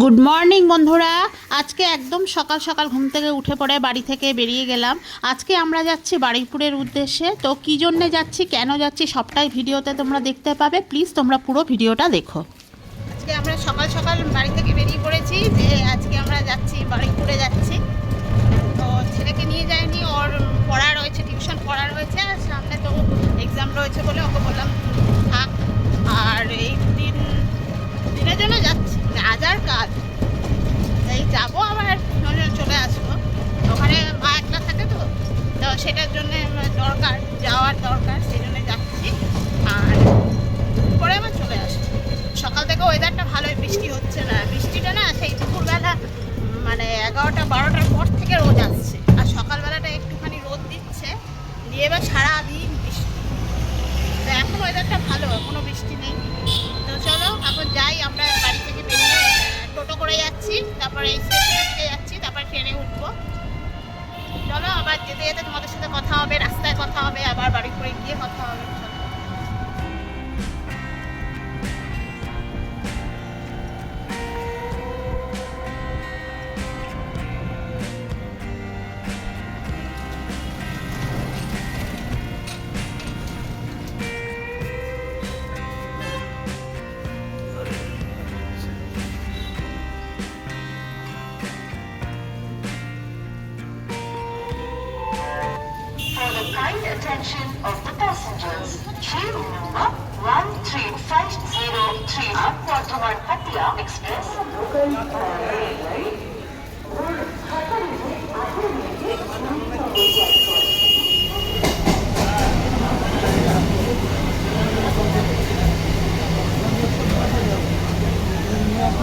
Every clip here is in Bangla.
গুড মর্নিং বন্ধুরা। আজকে একদম সকাল সকাল ঘুম থেকে উঠে পড়ে বাড়ি থেকে বেরিয়ে গেলাম। আজকে আমরা যাচ্ছি বারুইপুরের উদ্দেশ্যে। তো কী জন্যে যাচ্ছি, কেন যাচ্ছি, সবটাই ভিডিওতে তোমরা দেখতে পাবে। প্লিজ তোমরা পুরো ভিডিওটা দেখো। আজকে আমরা সকাল সকাল বাড়ি থেকে বেরিয়ে পড়েছি যে আজকে আমরা যাচ্ছি বারুইপুরে যাচ্ছি। তো ছেলেকে নিয়ে যায়নি ওর পড়া রয়েছে, টিউশন পড়া রয়েছে, আর সামনে তো এক্সাম রয়েছে বলে ওকে বললাম, থাক। আর এই দিন দিনের জন্য যাচ্ছি। কাজ আর কাজ এই যাব আবার চলে আসব। ওখানে মা একটা থাকে তো তো সেটার জন্য দরকার, যাওয়ার দরকার সেই জন্য যাচ্ছি। আর পরে আমার চলে আসব। সকাল থেকে ওয়েদারটা ভালোই, বৃষ্টি হচ্ছে না। বৃষ্টিটা তারপরে স্টেশনের যাচ্ছি, তারপর ট্রেনে উঠবো। চলো, আবার যেতে যেতে তোমাদের সাথে কথা হবে, রাস্তায় কথা হবে, আবার বাড়ি করে গিয়ে কথা হবে। attention of the passengers. Train number 13503 Bardhaman Patya Express.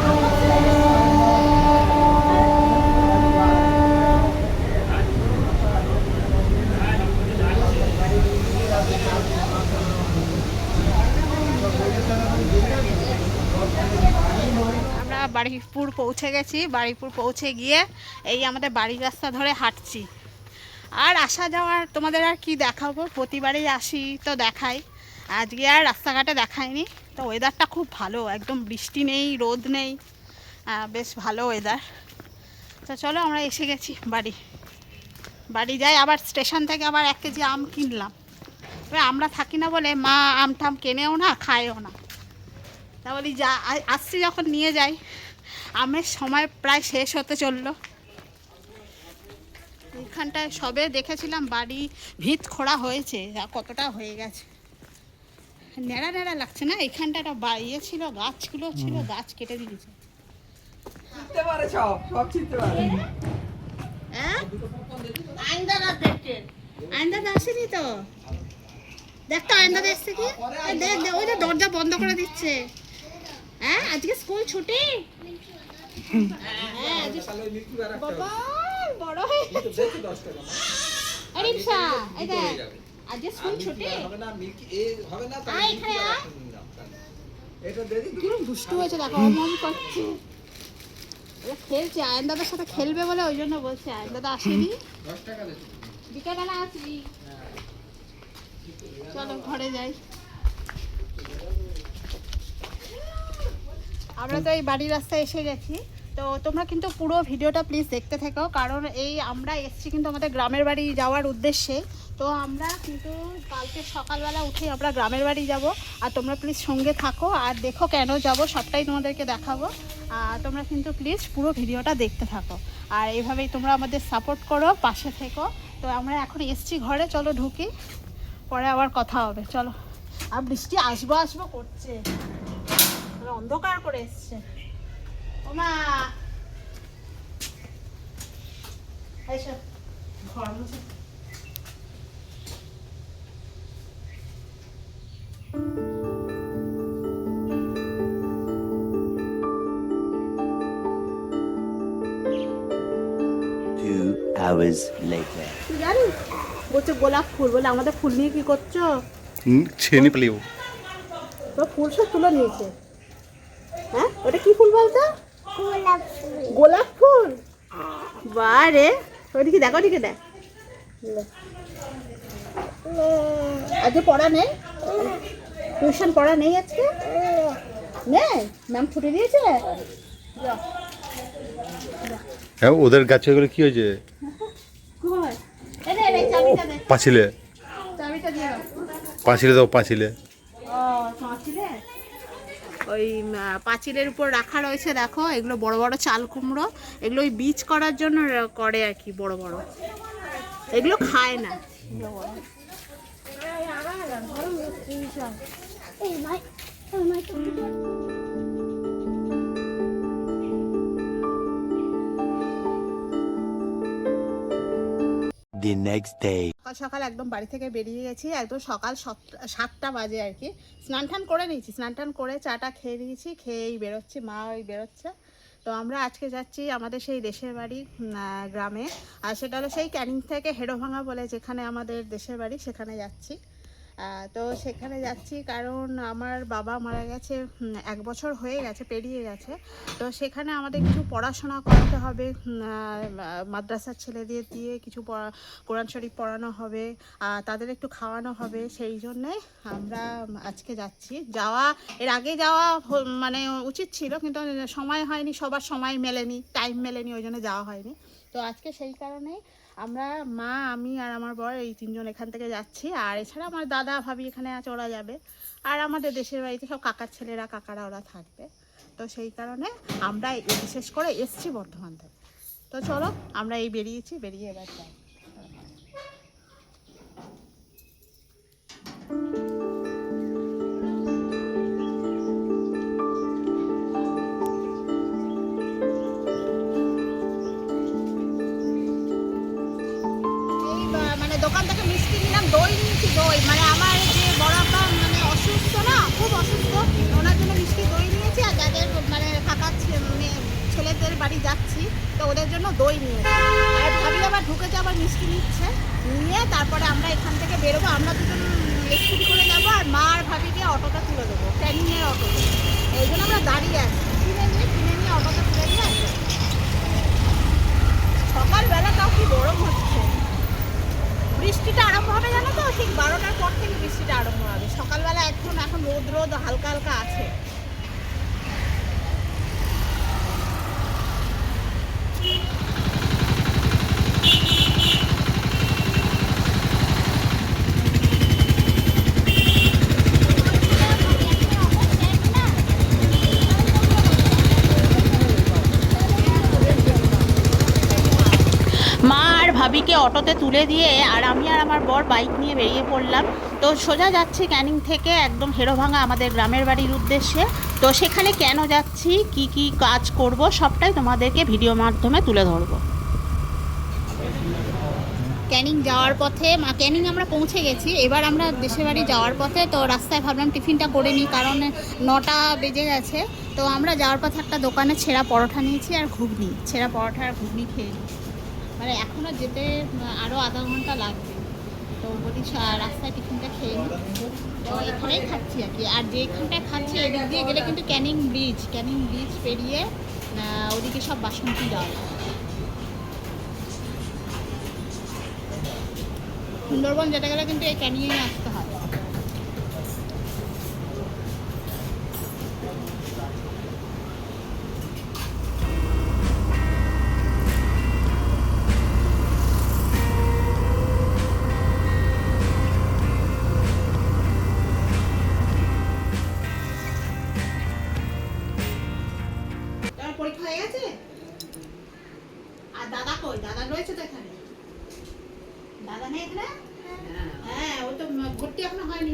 Thank you. Baripur পৌঁছে গেছি। বাড়িপুর পৌঁছে গিয়ে এই আমাদের বাড়ির রাস্তা ধরে হাঁটছি। আর আসা যাওয়ার তোমাদের আর কি দেখাবো? প্রতিবারেই আসি তো দেখাই। আজকে আর রাস্তাঘাটে দেখায়নি তো ওয়েদারটা খুব ভালো, একদম বৃষ্টি নেই, রোদ নেই। বেশ ভালো ওয়েদার তো চলো আমরা এসে গেছি বাড়ি। বাড়ি যাই, আবার স্টেশন থেকে আবার এক কেজি আম কিনলাম। আমরা থাকি না বলে মা আম টাম কেনেও না, খায়ও না। তা বলি যা আসছি যখন নিয়ে যাই আমের সময় প্রায় শেষ হতে চলল। এইখানটায় সবে দেখেছিলাম বাড়ি ভিত খোঁড়া হয়েছে কতটা হয়ে গেছে। ন্যাড়া নেড়া লাগছে না? এইখানটা একটা ইয়ে ছিল গাছগুলো ছিল গাছ কেটে দিয়েছে। হ্যাঁ? আইনদাদা দেখতে। আসেনি তো? দেখ তো আইনদাদা এসছে কি? দেখ, ওই যে দরজা বন্ধ করে দিচ্ছে। হ্যাঁ আজকে স্কুল ছুটি? হ্যাঁ বড় হয়ে রিক্সা এই দেখ আজকে স্কুল ছুটি? হবে না মিল্কি এ না এখানে কিরম দুষ্টু হয়েছে দেখো অমন করছে। ও খেলছে আয়ন দাদার সাথে খেলবে বলে ওই জন্য বলছে আয়ন দাদা আসেনি দশ টাকা দে। বিকেলবেলা আসবি। চলো ঘরে যাই। আমরা তো এই বাড়ির রাস্তায় এসে গেছি। তো তোমরা কিন্তু পুরো ভিডিওটা প্লিজ দেখতে থেকো, কারণ এই আমরা এসেছি কিন্তু আমাদের গ্রামের বাড়ি যাওয়ার উদ্দেশ্যে। তো আমরা কিন্তু কালকে সকালবেলা উঠে আমরা গ্রামের বাড়ি যাব, আর তোমরা প্লিজ সঙ্গে থাকো, আর দেখো কেন যাব, সবটাই তোমাদেরকে দেখাবো। আর তোমরা কিন্তু প্লিজ পুরো ভিডিওটা দেখতে থাকো। আর এইভাবেই তোমরা আমাদের সাপোর্ট করো, পাশে থেকো। তো আমরা এখন এসছি ঘরে, চলো ঢুকি। পরে আবার কথা হবে, চলো। আর বৃষ্টি আসব আসব, করছে। পুরো অন্ধকার করে এসছে। ওমা এসো ঘর মুছে। Hours later. তুই জানিস? বলছে গোলাপ ফুল। বলে আমাদের ফুল নিয়ে কি করছ। তো ফুল সব তুলে নিয়েছে। হ্যাঁ? ওটা কি ফুল বলতো? গোলাপ ফুল। বারে ওদিকে দেখ ওদিকে দেখ। আজকে পড়া নেই? টিউশন পড়া নেই আজকে? নেই? ম্যাম ছুটি দিয়েছে? হ্যাঁ ওদের গাছে করে কি হয়েছে? পাঁচিলে। চাবিটা দিয়ে দাও। পাঁচিলে দাও পাঁচিলে। পাঁচিলে? ওই পাঁচিলের উপর রাখা রয়েছে, দেখো। এগুলো বড় বড় চাল কুমড়ো। এগুলো ওই বীজ করার জন্য করে আর কি, বড় বড়। এগুলো খায় না। The next day. সকাল সকাল একদম বাড়ি থেকে বেরিয়ে গেছি, একদম সকাল সাত- সাতটা বাজে আর কি। স্নান টান করে নিয়েছি, স্নান টান করে চাটা খেয়ে নিয়েছি, খেয়েই বেরোচ্ছি, মা ওই বেরোচ্ছে। তো আমরা আজকে যাচ্ছি আমাদের সেই দেশের বাড়ি গ্রামে। আর সেটা হলো সেই ক্যানিং থেকে হেডোভাঙা বলে যেখানে আমাদের দেশের বাড়ি, সেখানে যাচ্ছি। তো সেখানে যাচ্ছি কারণ আমার বাবা মারা গেছে এক বছর হয়ে গেছে, পেরিয়ে গেছে। তো সেখানে আমাদের কিছু পড়াশোনা করাতে হবে মাদ্রাসার ছেলেদের দিয়ে কিছু কোরআন শরীফ পড়ানো হবে তাদের একটু খাওয়ানো হবে, সেই জন্যে আমরা আজকে যাচ্ছি। যাওয়া, এর আগে যাওয়া মানে উচিত ছিল, কিন্তু সময় হয়নি, সবার সময় মেলেনি টাইম মেলেনি, ওই জন্য যাওয়া হয়নি। তো আজকে সেই কারণেই আমরা, মা, আমি আর আমার বর এই তিনজন এখান থেকে যাচ্ছি। আর এছাড়া আমার দাদা, ভাবি এখানে আছে ওরা যাবে। আর আমাদের দেশের বাড়িতে সব কাকার ছেলেরা, কাকারা ওরা থাকবে। তো সেই কারণে আমরা বিশেষ করে এসছি বর্ধমান থেকে। তো চলো, আমরা এই বেরিয়েছি, বেরিয়ে এবার যাই। মিষ্টি নিলাম দই, নিয়েছি দই। মানে আমার যে বড় আপা মানে অসুস্থ না, খুব অসুস্থ, ওনার জন্য মিষ্টি দই নিয়েছি আর যাদের মানে ফাঁকা মেয়ে- ছেলেদের বাড়ি যাচ্ছি, তো ওদের জন্য দই নিয়েছি। আর ভাবি আবার ঢুকেছে, আবার মিষ্টি নিচ্ছে। নিয়ে তারপরে আমরা এখান থেকে বেরোবো। আমরা দুজন স্কুটি করে যাব আর মা আর ভাবিকে অটোটা তুলে দেবো ট্রেনিংয়ের অটো এই জন্য আমরা দাঁড়িয়ে আছি। কিনে নিয়ে কিনে নিয়ে অটোটা তুলে দিয়ে আসব। সকালবেলা তাও কি গরম হচ্ছে। বৃষ্টিটা আরম্ভ হবে, জানো তো? ঠিক বারোটার পর থেকে বৃষ্টিটা আরম্ভ হবে। সকালবেলা এখন এখন রোদ রোদ, হালকা হালকা আছে। আর অটোতে তুলে দিয়ে আর আমি আর আমার বর বাইক নিয়ে বেরিয়ে পড়লাম। তো সোজা যাচ্ছি ক্যানিং থেকে একদম হেরোভাঙা আমাদের গ্রামের বাড়ির উদ্দেশ্যে। তো সেখানে কেন যাচ্ছি, কি কি কাজ করব, সবটাই তোমাদেরকে ভিডিও মাধ্যমে তুলে ধরবো। ক্যানিং যাওয়ার পথে, মা, ক্যানিং আমরা পৌঁছে গেছি। এবার আমরা দেশের বাড়ি যাওয়ার পথে তো রাস্তায় ভাবলাম টিফিনটা করে নিই, কারণ নটা বেজে গেছে। তো আমরা যাওয়ার পথে একটা দোকানে ছেঁড়া পরোটা নিয়েছি আর ঘুগনি, ছেঁড়া পরোটা আর ঘুগনি খেয়ে নিই। মানে এখনও যেতে আরও আধা ঘণ্টা লাগবে। তো বলি রাস্তায় টিফিনটা খেয়ে নিই তো এখানেই খাচ্ছি আর কি। আর যে যেখানটায় খাচ্ছি, এদিক দিয়ে গেলে কিন্তু ক্যানিং ব্রিজ ক্যানিং ব্রিজ পেরিয়ে ওদিকে সব বাসন্তী যাওয়া। সুন্দরবন যেতে গেলে কিন্তু এই ক্যানিংয়ে আসতে হয়।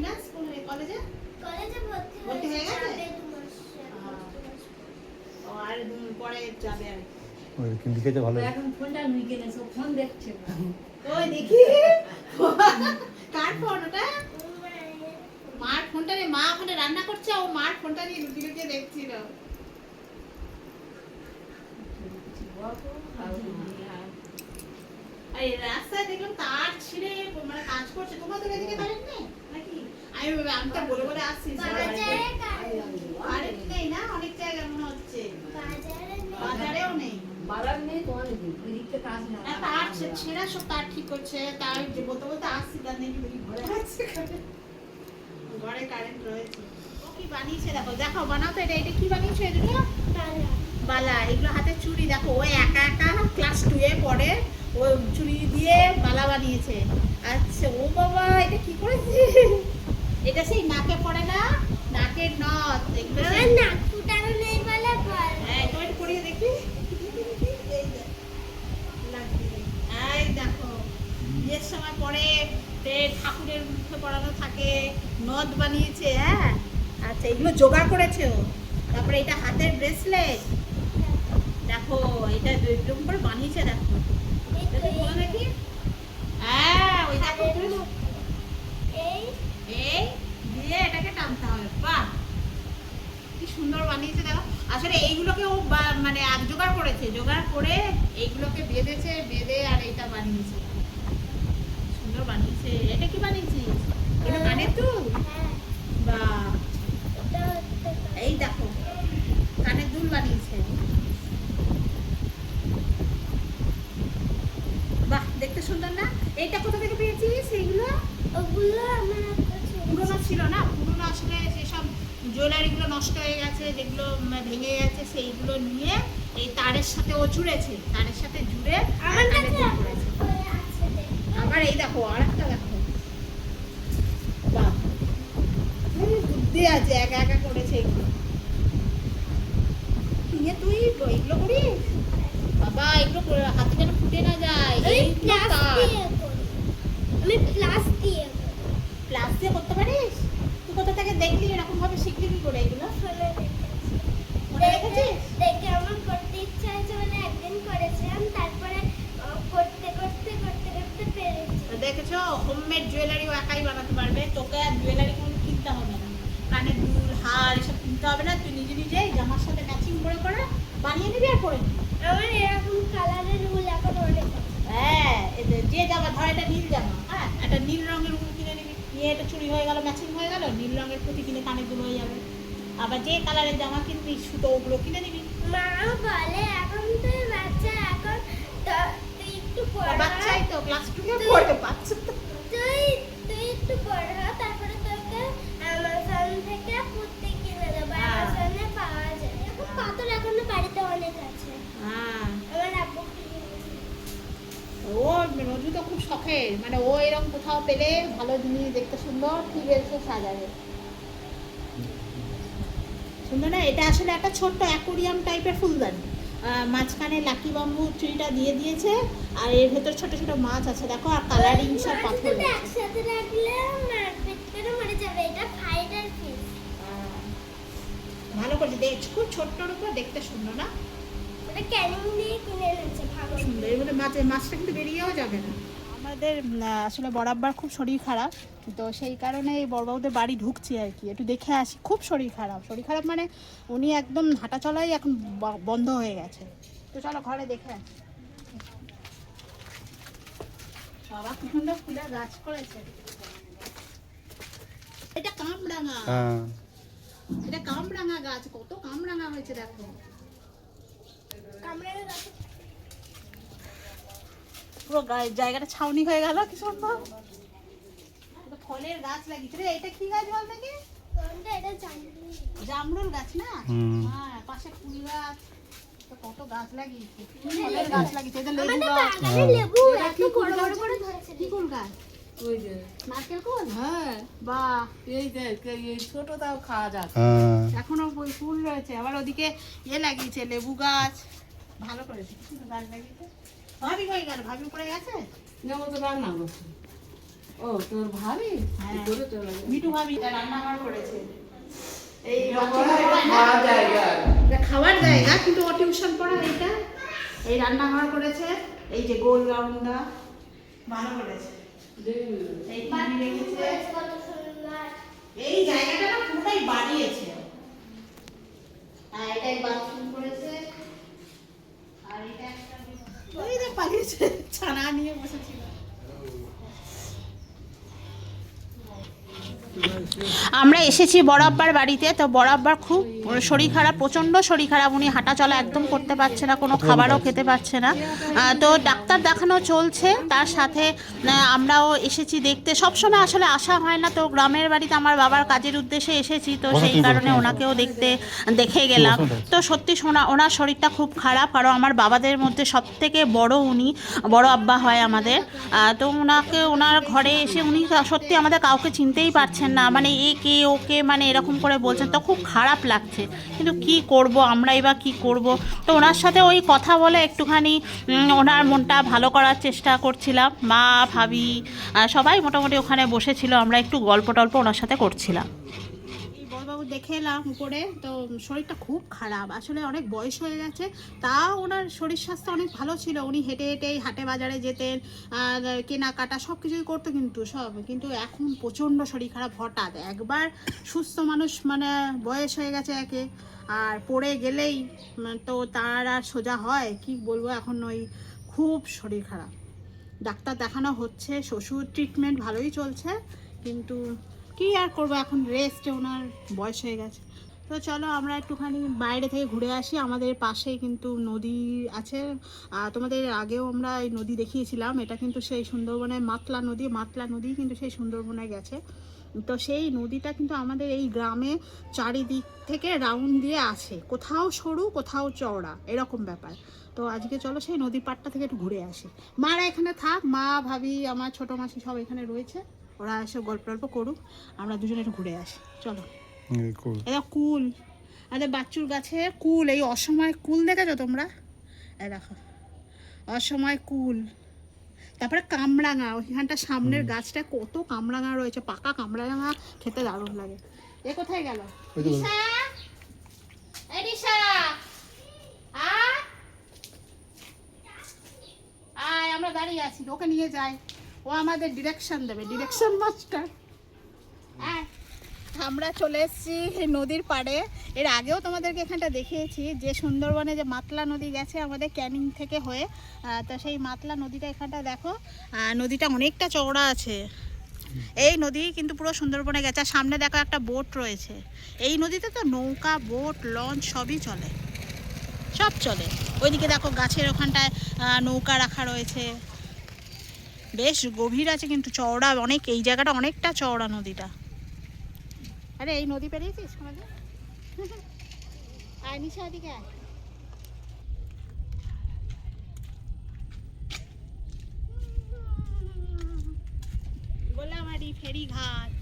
না স্কুলে কলেজে? কলেজে ভর্তি ভর্তি হয়ে গেছে? ও আর পরে যাবে আর কি। লিখেছে ভালো? এখন ফোনটা লুকিয়ে গেছে ও ফোন দেখছে। ওই দেখি। কার ফোন ওটা? মার ফোনটা নিয়ে মা ওখানে রান্না করছে ও মার ফোনটা নিয়ে লুকিয়ে লুকিয়ে দেখছিল। রাস্তায় দেখলাম তার ছিঁড়ে মানে কাজ করছে। তোমাদের এদিকে কারেন্ট নেই নাকি আমি আমি তো বলে বলে আসছি কারেন্ট নেই না অনেক জায়গায় মনে হচ্ছে। বাজারেও নেই। কাজ না। না, তার ছেঁড়া সব তার ঠিক করছে তার যে বলতে বলতে আসছি তার নেই দেখি ঘরে আছে? ঘরে কারেন্ট রয়েছে। ও কি বানিয়েছে? দেখো দেখো বানাও তো এটা এটা কি বানিয়েছো এটা বালা। এগুলো হাতে চুড়ি দেখো ও একা একা ক্লাস টু এ পড়ে ও চুড়ি দিয়ে বালা বানিয়েছে। আচ্ছা ও বাবা এটা কি করেছে? এটা সেই নাকে পড়ে না নাকের নথ এগুলো নাক ফুটানো নেই বলে বল। হ্যাঁ দেখি। এই দেখো বিয়ের সময় পরে ঠাকুরের মুখে পড়ানো থাকে নদ বানিয়েছে হ্যাঁ? আচ্ছা এগুলো জোগাড় করেছে ও। তারপরে এটা হাতের ব্রেসলেট দেখো এটা করে বানিয়েছে দেখো। দেখি। হ্যাঁ ওই দেখো। এই এই দিয়ে এটাকে টানতে হবে বাহ। কি সুন্দর বানিয়েছে দেখো। আসলে এইগুলোকে ও মানে আগ জোগাড় করেছে জোগাড় করে এইগুলোকে বেঁধেছে বেঁধে আর এইটা বানিয়েছে। সুন্দর বানিয়েছে। এটা কি বানিয়েছিস? এটা কানের দুল? হ্যাঁ। বা এই দেখো কানের দুল বানিয়েছে। বাহ দেখতে সুন্দর না? এইটা কোথা থেকে পেয়েছিস এইগুলো? ওগুলো আমার। পুরোনো ছিল না? পুরোনো আসলে সেসব জুয়েলারিগুলো নষ্ট হয়ে গেছে যেগুলো ভেঙে গেছে সেইগুলো নিয়ে এই তারের সাথে ও জুড়েছে। তারের সাথে জুড়ে। আবার এই দেখো আর একটা দেখো। বুদ্ধি আছে একা একা করেছে এগুলো। তুই এগুলো করিস? বাবা এগুলো হাতে যেন ফুটে না যায়। আমি প্লাস দিয়ে প্লাস দিয়ে করতে পারিস? তুই কোথা থেকে দেখলি এরকম ভাবে শিখলি কি করে এগুলো? মনে দেখে রেখেছিস? দেখে আমার করতে ইচ্ছা হয়েছে বলে একদিন করেছিলাম তারপরে করতে করতে করতে করতে পেরেছি তো দেখেছ হোমমেড জুয়েলারিও একাই বানাতে পারবে তোকে আর জুয়েলারি কোনো কিনতে হবে না। কানের দুল হার এসব কিনতে হবে না তুই নিজে নিজেই জামার সাথে ম্যাচিং করে করে বানিয়ে নিবি আর পরে আমার এরকম কালারের উল এখন অনেক হ্যাঁ যে- জামা ধর এটা নীল জামা হ্যাঁ? একটা নীল রঙের উল কিনে নিয়ে এটা চুরি হয়ে গেল ম্যাচিং হয়ে গেল নীল রঙের পুঁতি কিনে কানের দুল হয়ে যাবে। আবার যে কালারের জামা কিনবি সুতো ওগুলো কিনে নিবি মাও বলে এখন তুই বাচ্চা এখন তুই একটু পড়া বাচ্চাই তো ক্লাস টু পড়ে বাচ্চা। তো তুই তুই একটু পড়া তারপরে তোকে অ্যামাজন থেকে কুর্তি কিনে দেবো। হ্যাঁ। অ্যামাজনে পাওয়া যায়। এখন বাড়িতে অনেক আছে। হ্যাঁ। আমার আব্বু কিনে। ও রজু তো খুব শখের। মানে ও এরকম কোথাও পেলে ভালো জিনিস দেখতে সুন্দর ঠিক এসে সাজাবে। সুন্দর না? এটা আসলে একটা ছোট্ট অ্যাকোরিয়াম টাইপের ফুলদানি। মাঝখানে লাকি বাম্বু ট্রিটা দিয়ে দিয়েছে আর এর ভেতর ছোট ছোট মাছ আছে। দেখো আর কালারিং সব পাথর। একসাথে রাখলে মরে যাবে। এটা ফাইটার ভালো করে দেখ খুব ছোট্টর উপর দেখতে সুন্দর না? সুন্দর মধ্যে মাছ মাছটা কিন্তু বেরিয়েও যাবে না। আমাদের আসলে বরাবর খুব শরীর খারাপ তো সেই কারণে এই বড়বাবুদের বাড়ি ঢুকছি আর কি একটু দেখে আসি। খুব শরীর খারাপ শরীর খারাপ মানে উনি একদম হাঁটা চলাই এখন বন্ধ হয়ে গেছে। তো চলো ঘরে দেখে আসি। বাবা কি সুন্দর ফুলের গাছ করেছে। এটা কামরাঙা। হ্যাঁ। এটা কামরাঙা গাছ কত কামরাঙা হয়েছে দেখো। পুরো জায়গাটা ছাউনি হয়ে গেল কি সুন্দর। ফলের গাছ লাগিয়েছে রে এটা কি গাছ বল নাকি কোনটা এটা জানি জামরুল গাছ না? হ্যাঁ পাশে ফুল গাছ। কত গাছ লাগিয়েছে। ফলের গাছ। লাগিয়েছে এটা লেবু গাছ। লেবু এত বড় বড় করে ধরেছে কি ফুল গাছ? ওই যে। নারকেল কুল হ্যাঁ। বাহ। এই দেখ এই ছোট তাও খাওয়া যাচ্ছে। হ্যাঁ। এখনও ওই ফুল রয়েছে আবার ওদিকে ইয়ে লাগিয়েছে লেবু গাছ। ভালো করেছে। কি গাছ লাগিয়েছে ভাবি হয়ে গেল? ভাবি উপরে গেছে? যেমন তো রান্না করছে। ও তোর ভাবি? হ্যাঁ। মিঠু ভাবি এটা রান্নাঘর করেছে। এই জায়গা। খাওয়ার জায়গা। কিন্তু ও টিউশন পড়া এইটা। এই রান্নাঘর করেছে। এই যে গোল রাউন্ডা ভালো করেছে। এই জায়গাটা না পুরোটাই বাড়িয়েছে। আর এটাই বাথরুম করেছে আর এটা একটা ওই যে পালিয়েছে ছানা নিয়ে বসেছিল আমরা এসেছি বড় আব্বার বাড়িতে তো বড় আব্বার খুব শরীর খারাপ প্রচণ্ড শরীর খারাপ। উনি হাঁটা চলা একদম করতে পারছে না কোনো খাবারও খেতে পারছে না। তো ডাক্তার দেখানো চলছে তার সাথে আমরাও এসেছি দেখতে। সবসময় আসলে আসা হয় না তো গ্রামের বাড়িতে আমার বাবার কাজের উদ্দেশ্যে এসেছি তো সেই কারণে ওনাকেও দেখতে দেখে গেলাম। তো সত্যি শোনা ওনার শরীরটা খুব খারাপ কারণ আমার বাবাদের মধ্যে সব থেকে বড় উনি বড় আব্বা হয় আমাদের। তো ওনাকে ওনার ঘরে এসে উনি সত্যি আমাদের কাউকে চিনতেই পারছেন না মানে এ কে ওকে মানে এরকম করে বলছেন তো খুব খারাপ লাগছে। কিন্তু কি করব আমরাই বা কি করব? তো ওনার সাথে ওই কথা বলে একটুখানি ওনার মনটা ভালো করার চেষ্টা করছিলাম। মা, ভাবি সবাই মোটামুটি ওখানে বসেছিল, আমরা একটু গল্প টল্প ওনার সাথে করছিলাম। দেখে এলাম উপরে, তো শরীরটা খুব খারাপ। আসলে অনেক বয়স হয়ে গেছে তা ওনার শরীর স্বাস্থ্য অনেক ভালো ছিল। উনি হেঁটে হেঁটেই হাটে বাজারে যেতেন, আর কেনাকাটা সব কিছুই করতো কিন্তু সব। কিন্তু এখন প্রচণ্ড শরীর খারাপ হঠাৎ। একবার সুস্থ মানুষ মানে বয়স হয়ে গেছে একে, আর পড়ে গেলেই তো তার আর সোজা হয়। কি বলব এখন ওই খুব শরীর খারাপ। ডাক্তার দেখানো হচ্ছে, শ্বশুর ট্রিটমেন্ট ভালোই চলছে, কিন্তু কি আর করব? এখন রেস্টে ওনার বয়স হয়ে গেছে। তো চলো আমরা একটুখানি বাইরে থেকে ঘুরে আসি। আমাদের পাশেই কিন্তু নদী আছে। তোমাদের আগেও আমরা এই নদী দেখিয়েছিলাম। এটা কিন্তু সেই সুন্দরবনের মাতলা নদী। মাতলা নদী কিন্তু সেই সুন্দরবনে গেছে। তো সেই নদীটা কিন্তু আমাদের এই গ্রামে চারিদিক থেকে রাউন্ড দিয়ে আছে। কোথাও সরু, কোথাও চওড়া। এরকম ব্যাপার। তো আজকে চলো সেই নদী পাড়টা থেকে একটু ঘুরে আসি। মারা এখানে থাক। মা, ভাবি, আমার ছোটো মাসি সব এখানে রয়েছে। ওরা এসে গল্প টল্প করুক আমরা দুজনে একটু ঘুরে আসি। চলো। এটা কুল। আরে বাচ্চুর গাছে কুল এই অসময় কুল দেখেছ তোমরা? এই দেখো। অসময় কুল। তারপরে কামরাঙা ওইখানটা সামনের গাছটা কত কামরাঙা রয়েছে পাকা কামরাঙা খেতে দারুণ লাগে। এ কোথায় গেল? আয় আমরা দাঁড়িয়ে আছি ওকে নিয়ে যাই। ও আমাদের ডিরেকশন দেবে ডিরেকশন মাস্টার আয় আমরা চলে এসেছি নদীর পাড়ে। এর আগেও তোমাদেরকে এখানটা দেখিয়েছি, যে সুন্দরবনে যে মাতলা নদী গেছে আমাদের ক্যানিং থেকে হয়ে। তো সেই মাতলা নদীটা এখানটা দেখো নদীটা অনেকটা চওড়া আছে। এই নদী কিন্তু পুরো সুন্দরবনে গেছে, আর সামনে দেখো একটা বোট রয়েছে। এই নদীতে তো নৌকা, বোট, লঞ্চ সবই চলে। সব চলে। ওইদিকে দেখো গাছের ওখানটায় নৌকা রাখা রয়েছে। বেশ গভীর আছে কিন্তু চওড়া অনেক এই জায়গাটা অনেকটা চওড়া নদীটা। আরে এই নদী পেরিয়েছিস কোনোদিন? আয় গোলাবাড়ি ফেরিঘাট।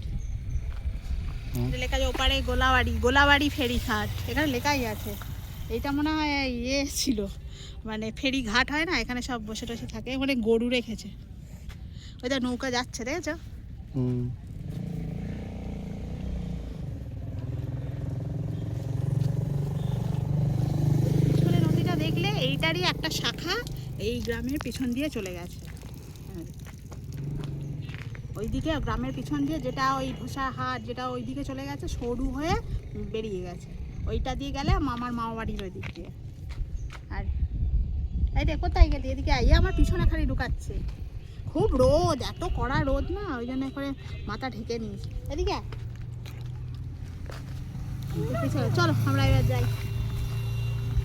লেখা আছে ওপারে গোলাবাড়ি গোলাবাড়ি ফেরিঘাট। এখানে লেখাই আছে। এটা মনে হয় ইয়ে ছিল। মানে ফেরি ঘাট হয় না এখানে সব বসে টসে থাকে মানে গরু রেখেছে। ওইটা নৌকা যাচ্ছে দেখেছ? নদীটা দেখলে এইটারই একটা শাখা এই গ্রামের পিছন দিয়ে চলে গেছে। ওইদিকে গ্রামের পিছন দিয়ে যেটা ওই ধোসা হাট যেটা ওইদিকে চলে গেছে সরু হয়ে বেরিয়ে গেছে। ওইটা দিয়ে গেলে মামার মামা বাড়ির ওই দিক দিয়ে। আর এই রে কোথায় গেলি? এদিকে আই আমার পিছনে খালি ঢুকাচ্ছে খুব রোদ, এত কড়া রোদ না, ওই জন্য করে মাথা ঢেকে নিস এদিকে? চলো, আমরা এবার যাই।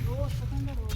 রোদ প্রচণ্ড রোদ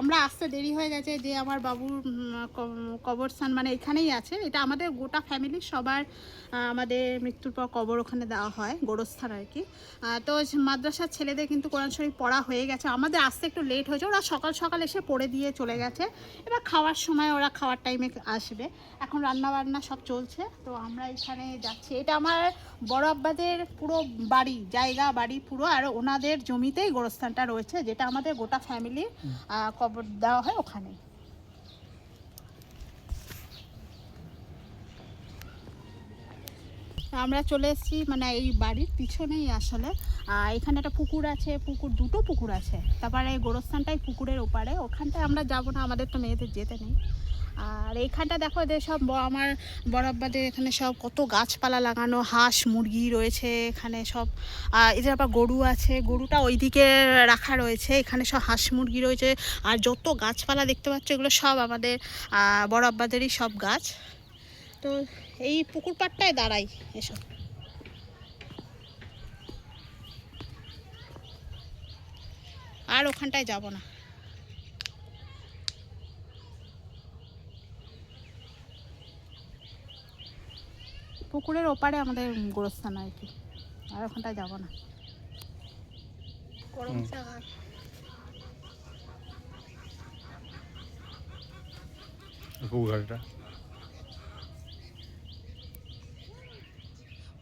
আমরা আসতে দেরি হয়ে গেছে যে আমার বাবুর কবরস্থান মানে এখানেই আছে। এটা আমাদের গোটা ফ্যামিলির সবার আমাদের মৃত্যুর পর কবর ওখানে দেওয়া হয়, গোরস্থান আর কি। তো মাদ্রাসার ছেলেদের কিন্তু কোরআন শরীফ পড়া হয়ে গেছে। আমাদের আসতে একটু লেট হয়েছে। ওরা সকাল সকাল এসে পড়ে দিয়ে চলে গেছে। এবার খাওয়ার সময় ওরা খাওয়ার টাইমে আসবে। এখন রান্না বান্না সব চলছে। তো আমরা এখানে যাচ্ছি। এটা আমার বড় আব্বাদের পুরো বাড়ি, জায়গা, বাড়ি পুরো। আর ওনাদের জমিতেই গোরস্থানটা রয়েছে, যেটা আমাদের গোটা ফ্যামিলি কবর দেওয়া হয় ওখানে আমরা চলে এসেছি মানে এই বাড়ির পিছনেই আসলে। এখানে একটা পুকুর আছে, পুকুর দুটো পুকুর আছে। তারপরে গোরস্থানটাই পুকুরের ওপারে। ওখানটায় আমরা যাব না, আমাদের তো মেয়েদের যেতে নেই। আর এইখানটা দেখো এদের সব আমার বরাব্বাদের এখানে সব কত গাছপালা লাগানো, হাঁস, মুরগি রয়েছে এখানে সব। এদের আবার গরু আছে, গরুটা ওইদিকে রাখা রয়েছে, এখানে সব হাঁস, মুরগি রয়েছে। আর যত গাছপালা দেখতে পাচ্ছ, এগুলো সব আমাদের বরাব্বাদেরই সব গাছ। তো এই পুকুর পাড়টায় দাঁড়াই এসব আর ওখানটায় যাব না। পুকুরের ওপারে আমাদের গোরস্থান আর কি। আর ওখানটায় যাব না।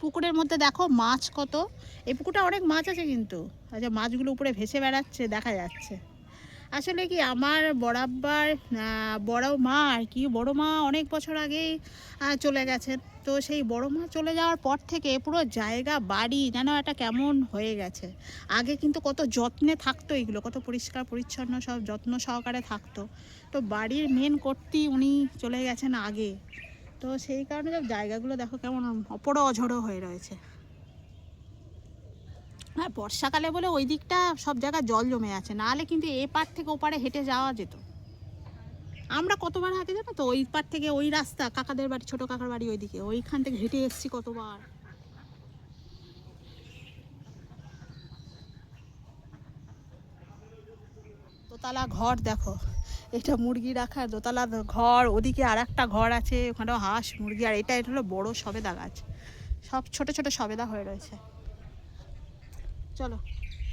পুকুরের মধ্যে দেখো মাছ কত। এই পুকুরটা অনেক মাছ আছে কিন্তু। আচ্ছা মাছগুলো উপরে ভেসে বেড়াচ্ছে দেখা যাচ্ছে। আসলে কি আমার বরাব্বার আহ, বড় মা আর কি বড় মা অনেক বছর আগেই আহ, চলে গেছেন। তো সেই বড় মা চলে যাওয়ার পর থেকে পুরো জায়গা, বাড়ি যেন একটা কেমন হয়ে গেছে। আগে কিন্তু কত যত্নে থাকতো এগুলো, কত পরিষ্কার, পরিচ্ছন্ন, সব যত্ন সহকারে থাকতো। তো বাড়ির মেন করতেই উনি চলে গেছেন আগে। তো সেই কারণে সব জায়গাগুলো দেখো কেমন অপরো অঝড়ো হয়ে রয়েছে। হ্যাঁ বর্ষাকালে বলে ওই দিকটা সব জায়গায় জল জমে আছে, নাহলে কিন্তু এ পার থেকে ওপারে হেঁটে যাওয়া যেত। আমরা কতবার হাঁটে জানো তো? ওই পার থেকে ওই রাস্তা, কাকাদের বাড়ি, ছোট কাকার বাড়ি ওইদিকে। ওইখান থেকে হেঁটে এসেছি কতবার। দোতলা ঘর দেখো। এটা মুরগি রাখার দোতলা ঘর, ওদিকে আর একটা ঘর আছে, ওখানেও হাঁস, মুরগি, আর এটা এটা হলো বড় সবেদা গাছ। সব ছোট ছোট সবেদা হয়ে রয়েছে। চলো,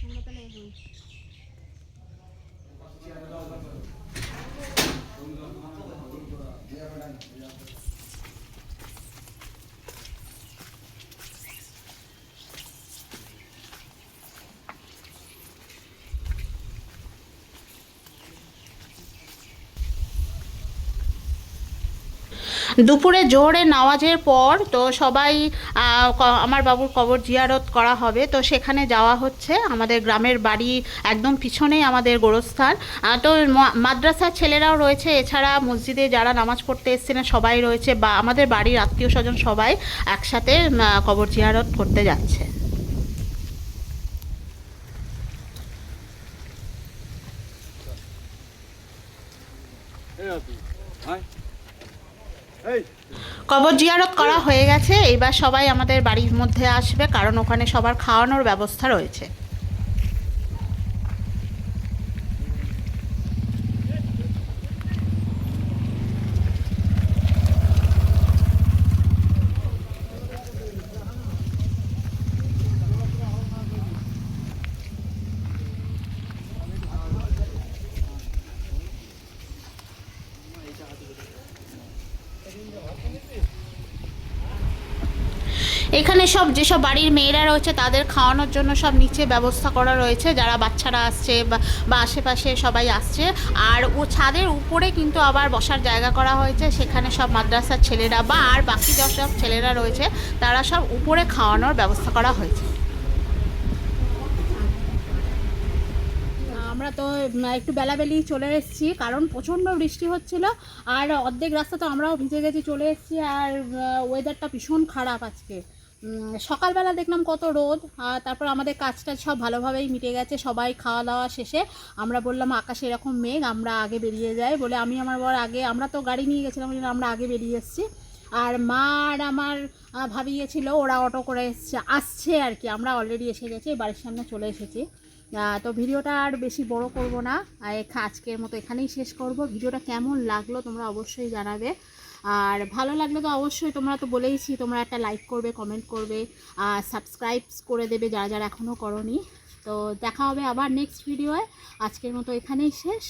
আমরা তাহলে দুপুরে জোহরে নামাজের পর তো সবাই আমার বাবুর কবর জিয়ারত করা হবে। তো সেখানে যাওয়া হচ্ছে। আমাদের গ্রামের বাড়ি একদম পিছনেই আমাদের গোরস্থান। তো মাদ্রাসার ছেলেরাও রয়েছে। এছাড়া মসজিদে যারা নামাজ পড়তে এসেছিলেন সবাই রয়েছে বা আমাদের বাড়ির আত্মীয় স্বজন সবাই একসাথে কবর জিয়ারত করতে যাচ্ছে। কবর জিয়ারত করা হয়ে গেছে। এবার সবাই আমাদের বাড়ির মধ্যে আসবে, কারণ ওখানে সবার খাওয়ানোর ব্যবস্থা রয়েছে। এখানে সব যেসব বাড়ির মেয়েরা রয়েছে, তাদের খাওয়ানোর জন্য সব নিচে ব্যবস্থা করা রয়েছে। যারা বাচ্চারা আসছে বা আশেপাশে সবাই আসছে। আর ও ছাদের উপরে কিন্তু আবার বসার জায়গা করা হয়েছে। সেখানে সব মাদ্রাসার ছেলেরা বা, আর বাকি যেসব ছেলেরা রয়েছে, তারা সব উপরে খাওয়ানোর ব্যবস্থা করা হয়েছে। আমরা তো একটু বেলাবেলি চলে এসেছি, কারণ প্রচণ্ড বৃষ্টি হচ্ছিল। আর অর্ধেক রাস্তা তো আমরাও ভিজে গেছি, চলে এসেছি। আর ওয়েদারটা ভীষণ খারাপ আজকে। সকালবেলা দেখলাম কত রোদ, আর তারপর আমাদের কাজটা সব ভালোভাবেই মিটে গেছে, সবাই খাওয়া দাওয়া শেষে আমরা বললাম, আকাশে এরকম মেঘ, আমরা আগে বেরিয়ে যাই। বলে আমি আমার বর আগে, আমরা তো গাড়ি নিয়ে গেছিলাম ওই আমরা আগে বেরিয়ে এসেছি। আর মা আর আমার ভাবি গেছিল, ওরা অটো করে এসছে, আসছে আর কি, আমরা অলরেডি এসে গেছি বাড়ির সামনে চলে এসেছি। তো ভিডিওটা আর বেশি বড় করব না আজকের মতো এখানেই শেষ করব। ভিডিওটা কেমন লাগল তোমরা অবশ্যই জানাবে। আর ভালো লাগলে তো অবশ্যই তোমরা তো বলেইছি, তোমরা একটা লাইক করবে কমেন্ট করবে, আর সাবস্ক্রাইব করে দেবে যারা যারা এখনও করনি। তো দেখা হবে আবার নেক্সট ভিডিওয় আজকের মতো এখানেই শেষ।